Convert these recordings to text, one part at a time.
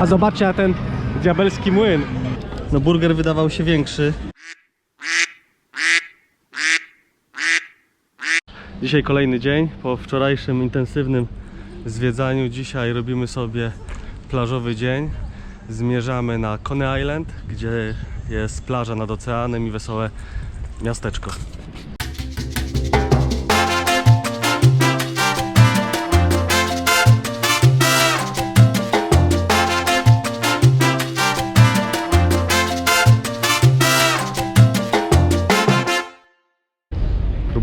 A zobaczcie na ten diabelski młyn. No burger wydawał się większy. Dzisiaj kolejny dzień po wczorajszym intensywnym zwiedzaniu. Dzisiaj robimy sobie plażowy dzień. Zmierzamy na Coney Island, gdzie jest plaża nad oceanem i wesołe miasteczko.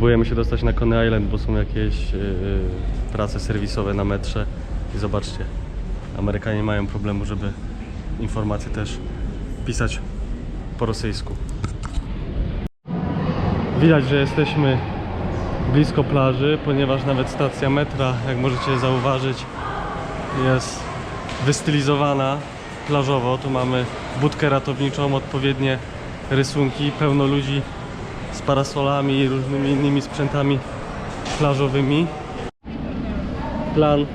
Próbujemy się dostać na Coney Island, bo są jakieś yy, prace serwisowe na metrze. I zobaczcie, Amerykanie mają problemu, żeby informacje też pisać po rosyjsku. Widać, że jesteśmy blisko plaży, ponieważ nawet stacja metra, jak możecie zauważyć, jest wystylizowana plażowo. Tu mamy budkę ratowniczą, odpowiednie rysunki, pełno ludzi z parasolami i różnymi innymi sprzętami plażowymi. Plan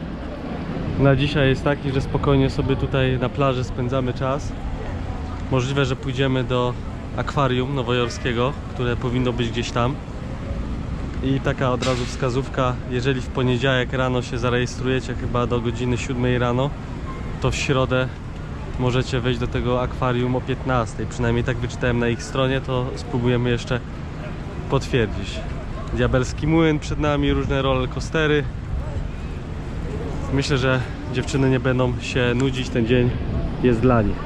na dzisiaj jest taki, że spokojnie sobie tutaj na plaży spędzamy czas. Możliwe, że pójdziemy do akwarium nowojorskiego, które powinno być gdzieś tam. I taka od razu wskazówka, jeżeli w poniedziałek rano się zarejestrujecie chyba do godziny 7 rano, to w środę możecie wejść do tego akwarium o 15. Przynajmniej tak wyczytałem na ich stronie, to spróbujemy jeszcze potwierdzić. Diabelski młyn przed nami, różne roller coastery. Myślę, że dziewczyny nie będą się nudzić, ten dzień jest dla nich.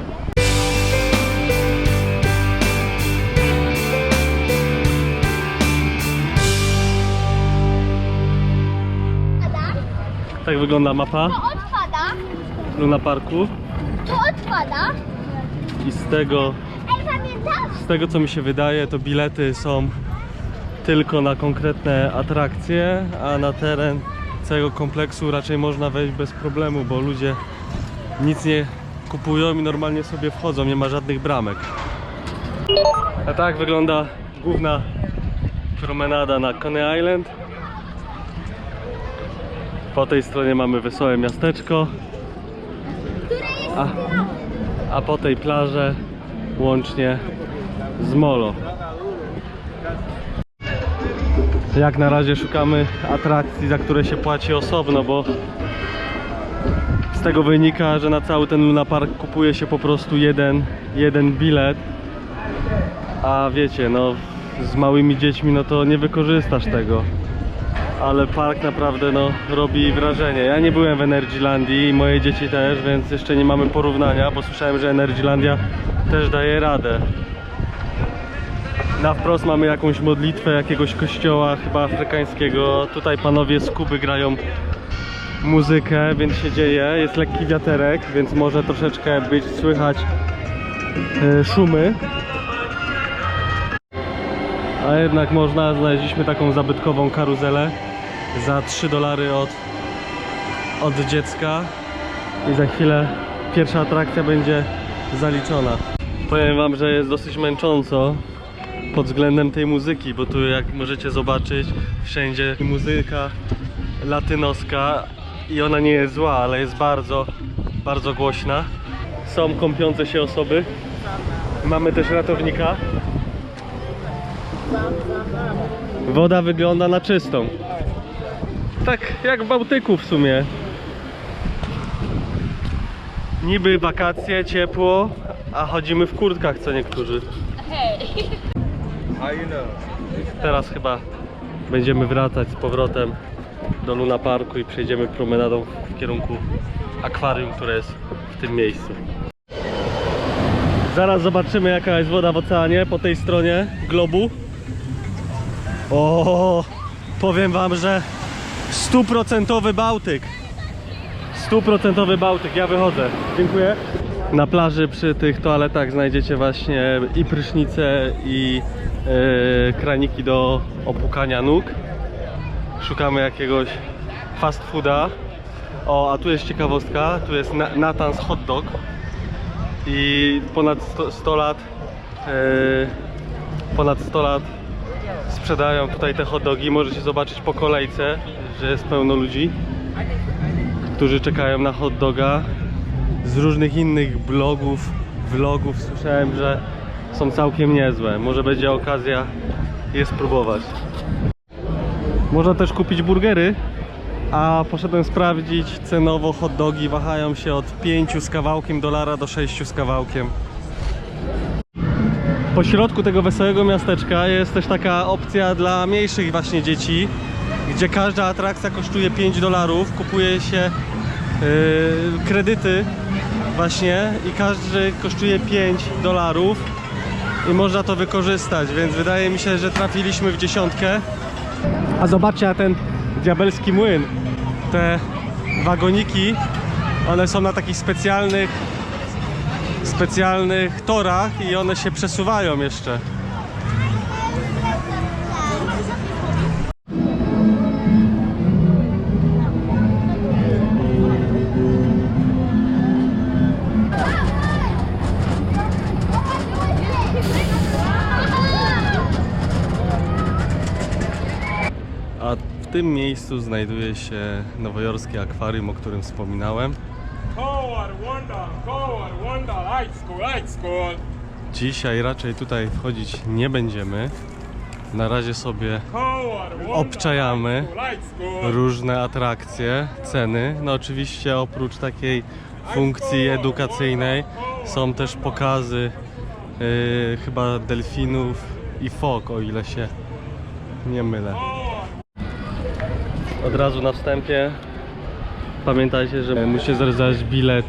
Tak wygląda mapa to odpada, Luna Parku to odpada. i z tego, Ej, z tego co mi się wydaje, to bilety są tylko na konkretne atrakcje, a na teren całego kompleksu raczej można wejść bez problemu, bo ludzie nic nie kupują i normalnie sobie wchodzą, nie ma żadnych bramek. A tak wygląda główna promenada na Coney Island. Po tej stronie mamy wesołe miasteczko, a, a po tej plażę łącznie z Molo. Jak na razie szukamy atrakcji, za które się płaci osobno, bo z tego wynika, że na cały ten Luna Park kupuje się po prostu jeden, jeden bilet. A wiecie, no z małymi dziećmi no to nie wykorzystasz tego. Ale park naprawdę no robi wrażenie. Ja nie byłem w Energylandii i moje dzieci też, więc jeszcze nie mamy porównania, bo słyszałem, że Energylandia też daje radę. Na wprost mamy jakąś modlitwę jakiegoś kościoła, chyba afrykańskiego. Tutaj panowie z Kuby grają muzykę, więc się dzieje. Jest lekki wiaterek, więc może troszeczkę być słychać e, szumy. A jednak można, znaleźliśmy taką zabytkową karuzelę za 3 dolary od, od dziecka i za chwilę pierwsza atrakcja będzie zaliczona. Powiem wam, że jest dosyć męcząco pod względem tej muzyki, bo tu jak możecie zobaczyć wszędzie muzyka latynoska i ona nie jest zła, ale jest bardzo, bardzo głośna. Są kąpiące się osoby. Mamy też ratownika. Woda wygląda na czystą. Tak jak w Bałtyku w sumie. Niby wakacje, ciepło, a chodzimy w kurtkach co niektórzy. Teraz chyba będziemy wracać z powrotem do Luna Parku i przejdziemy promenadą w kierunku akwarium, które jest w tym miejscu. Zaraz zobaczymy jaka jest woda w oceanie po tej stronie globu. O, powiem wam, że stuprocentowy Bałtyk. Stuprocentowy Bałtyk, ja wychodzę. Dziękuję. Na plaży przy tych toaletach znajdziecie właśnie i prysznice i kraniki do opłukania nóg. Szukamy jakiegoś fast fooda. O, a tu jest ciekawostka, tu jest Na- Nathan's Hot Dog i ponad 100, 100 lat e, ponad 100 lat sprzedają tutaj te hot dogi. Możecie zobaczyć po kolejce, że jest pełno ludzi, którzy czekają na hot doga z różnych innych blogów, vlogów słyszałem, że są całkiem niezłe. Może będzie okazja je spróbować. Można też kupić burgery, a poszedłem sprawdzić cenowo hot dogi wahają się od 5 z kawałkiem dolara do 6 z kawałkiem. Po środku tego wesołego miasteczka jest też taka opcja dla mniejszych właśnie dzieci, gdzie każda atrakcja kosztuje 5 dolarów, kupuje się yy, kredyty właśnie i każdy kosztuje 5 dolarów i można to wykorzystać, więc wydaje mi się, że trafiliśmy w dziesiątkę. A zobaczcie ten diabelski młyn. Te wagoniki, one są na takich specjalnych specjalnych torach i one się przesuwają jeszcze. Tym miejscu znajduje się nowojorskie akwarium, o którym wspominałem. Dzisiaj raczej tutaj wchodzić nie będziemy. Na razie sobie Obczajamy. różne atrakcje, ceny. No oczywiście oprócz takiej funkcji edukacyjnej są też pokazy yy, chyba delfinów i fok, o ile się nie mylę. Od razu na wstępie pamiętajcie, że musicie zarezerwować bilet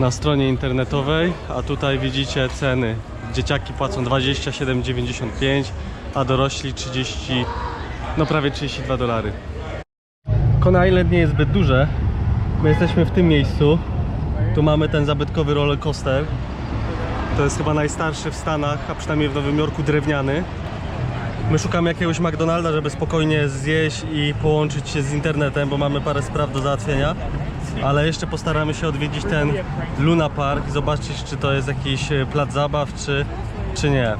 na stronie internetowej, a tutaj widzicie ceny. Dzieciaki płacą 27,95, a dorośli 30, no prawie 32 dolary. Kona Island nie jest zbyt duże. My jesteśmy w tym miejscu. Tu mamy ten zabytkowy roller coaster. To jest chyba najstarszy w Stanach, a przynajmniej w Nowym Jorku drewniany. My szukamy jakiegoś McDonalda, żeby spokojnie zjeść i połączyć się z internetem, bo mamy parę spraw do załatwienia. Ale jeszcze postaramy się odwiedzić ten Luna Park, zobaczyć czy to jest jakiś e, plac zabaw, czy, czy nie.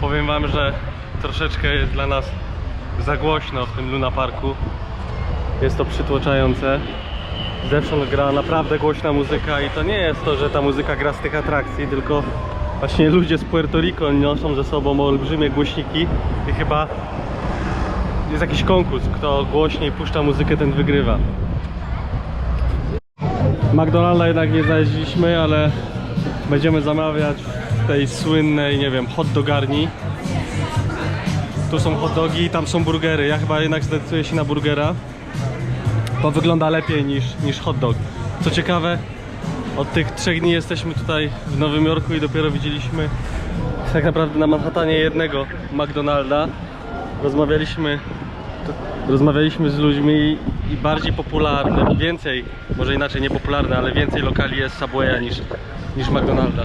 Powiem Wam, że troszeczkę jest dla nas za głośno w tym Luna Parku. Jest to przytłaczające. Zewsząd gra naprawdę głośna muzyka i to nie jest to, że ta muzyka gra z tych atrakcji, tylko właśnie ludzie z Puerto Rico noszą ze sobą olbrzymie głośniki i chyba jest jakiś konkurs, kto głośniej puszcza muzykę, ten wygrywa. McDonalda jednak nie znaleźliśmy, ale będziemy zamawiać tej słynnej, nie wiem, hot dogarni. Tu są hot dogi, tam są burgery. Ja chyba jednak zdecyduję się na burgera. To wygląda lepiej niż, niż hot dog. Co ciekawe, od tych trzech dni jesteśmy tutaj w Nowym Jorku i dopiero widzieliśmy tak naprawdę na Manhattanie jednego McDonalda. Rozmawialiśmy, rozmawialiśmy z ludźmi i bardziej popularne, więcej, może inaczej nie popularne, ale więcej lokali jest Subwaya niż, niż McDonalda.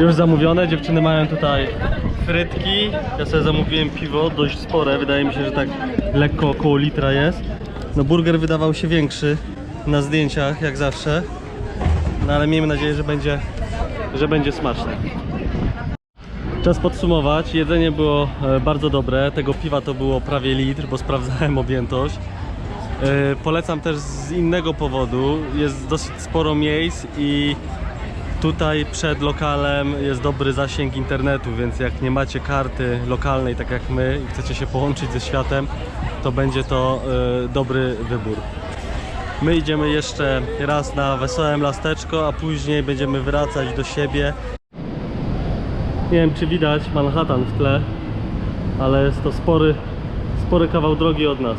Już zamówione, dziewczyny mają tutaj frytki. Ja sobie zamówiłem piwo, dość spore, wydaje mi się, że tak lekko około litra jest. No burger wydawał się większy na zdjęciach, jak zawsze. No ale miejmy nadzieję, że będzie, że będzie smaczne. Czas podsumować. Jedzenie było e, bardzo dobre. Tego piwa to było prawie litr, bo sprawdzałem objętość. E, Polecam też z innego powodu. Jest dosyć sporo miejsc i Tutaj przed lokalem jest dobry zasięg internetu, więc jak nie macie karty lokalnej, tak jak my, i chcecie się połączyć ze światem, to będzie to e, dobry wybór. My idziemy jeszcze raz na wesołe miasteczko, a później będziemy wracać do siebie. Nie wiem, czy widać Manhattan w tle, ale jest to spory, spory kawał drogi od nas.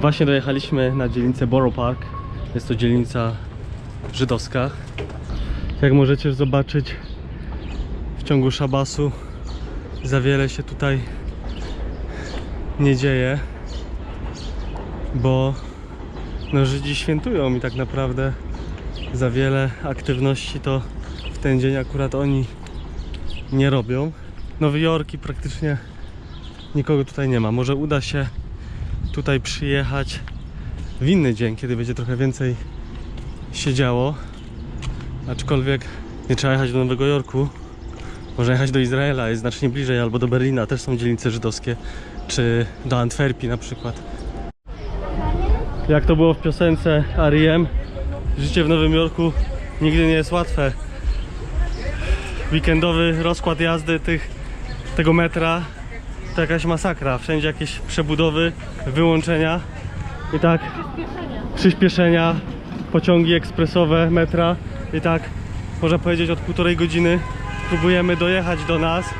Właśnie dojechaliśmy na dzielnicę Borough Park. Jest to dzielnica żydowska. Jak możecie zobaczyć w ciągu szabasu za wiele się tutaj nie dzieje, bo no Żydzi świętują i tak naprawdę za wiele aktywności to w ten dzień akurat oni nie robią. Nowy Jork i praktycznie nikogo tutaj nie ma. Może uda się tutaj przyjechać w inny dzień, kiedy będzie trochę więcej się działo. Aczkolwiek nie trzeba jechać do Nowego Jorku. Można jechać do Izraela, jest znacznie bliżej, albo do Berlina, też są dzielnice żydowskie, czy do Antwerpii na przykład. Jak to było w piosence R.E.M. Życie w Nowym Jorku nigdy nie jest łatwe. Weekendowy rozkład jazdy tych, tego metra to jakaś masakra. Wszędzie jakieś przebudowy, wyłączenia i tak przyspieszenia, pociągi ekspresowe metra i tak można powiedzieć od półtorej godziny próbujemy dojechać do nas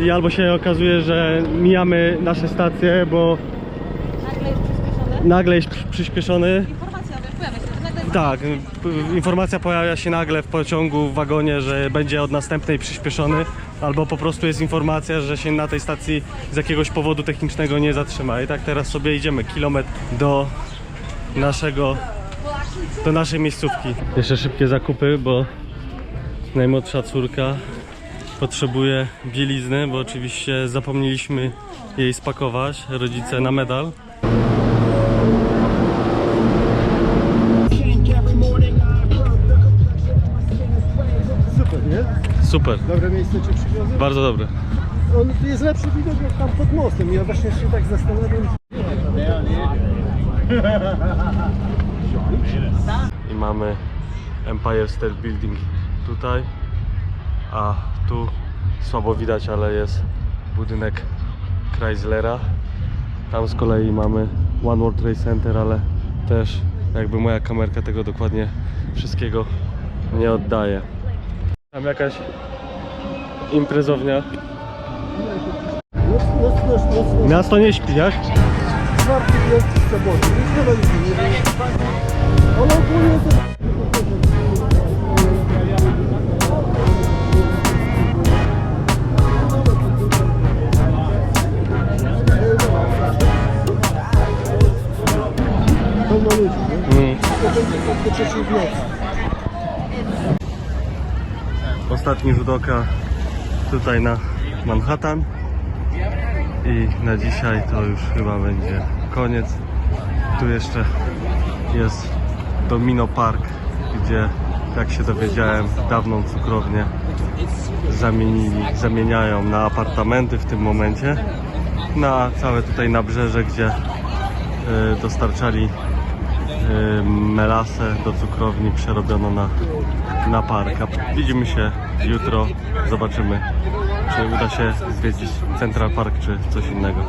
i albo się okazuje, że mijamy nasze stacje, bo. Nagle jest przy- przyspieszony. Informacja, pojawia się, że nagle Tak, informacja pojawia się nagle w pociągu, w wagonie, że będzie od następnej przyspieszony, albo po prostu jest informacja, że się na tej stacji z jakiegoś powodu technicznego nie zatrzyma. I tak teraz sobie idziemy kilometr do naszego, do naszej miejscówki. Jeszcze szybkie zakupy, bo najmłodsza córka potrzebuje bielizny, bo oczywiście zapomnieliśmy jej spakować, rodzice na medal. Super, Dobre miejsce cię przywiozę? bardzo dobre. On jest lepszy widok jak tam pod mostem. Ja właśnie się tak zastanawiam. I mamy Empire State Building tutaj, a tu słabo widać, ale jest budynek Chryslera. Tam z kolei mamy One World Trade Center, ale też jakby moja kamerka tego dokładnie wszystkiego nie oddaje. Tam jakaś imprezownia. Miasto nie śpi, jak? Czwarty jest w soboty. Nic nie. Ale ogólnie to... Pełno ludzi, nie? Mm. To będzie tak do trzeciej w nocy. Ostatni rzut oka tutaj na Manhattan i na dzisiaj to już chyba będzie koniec. Tu jeszcze jest Domino Park, gdzie jak się dowiedziałem dawną cukrownię zamienili, zamieniają na apartamenty w tym momencie na całe tutaj nabrzeże, gdzie y, dostarczali y, melasę do cukrowni przerobiono na, na park. A widzimy się jutro, zobaczymy czy uda się zwiedzić Central Park czy coś innego.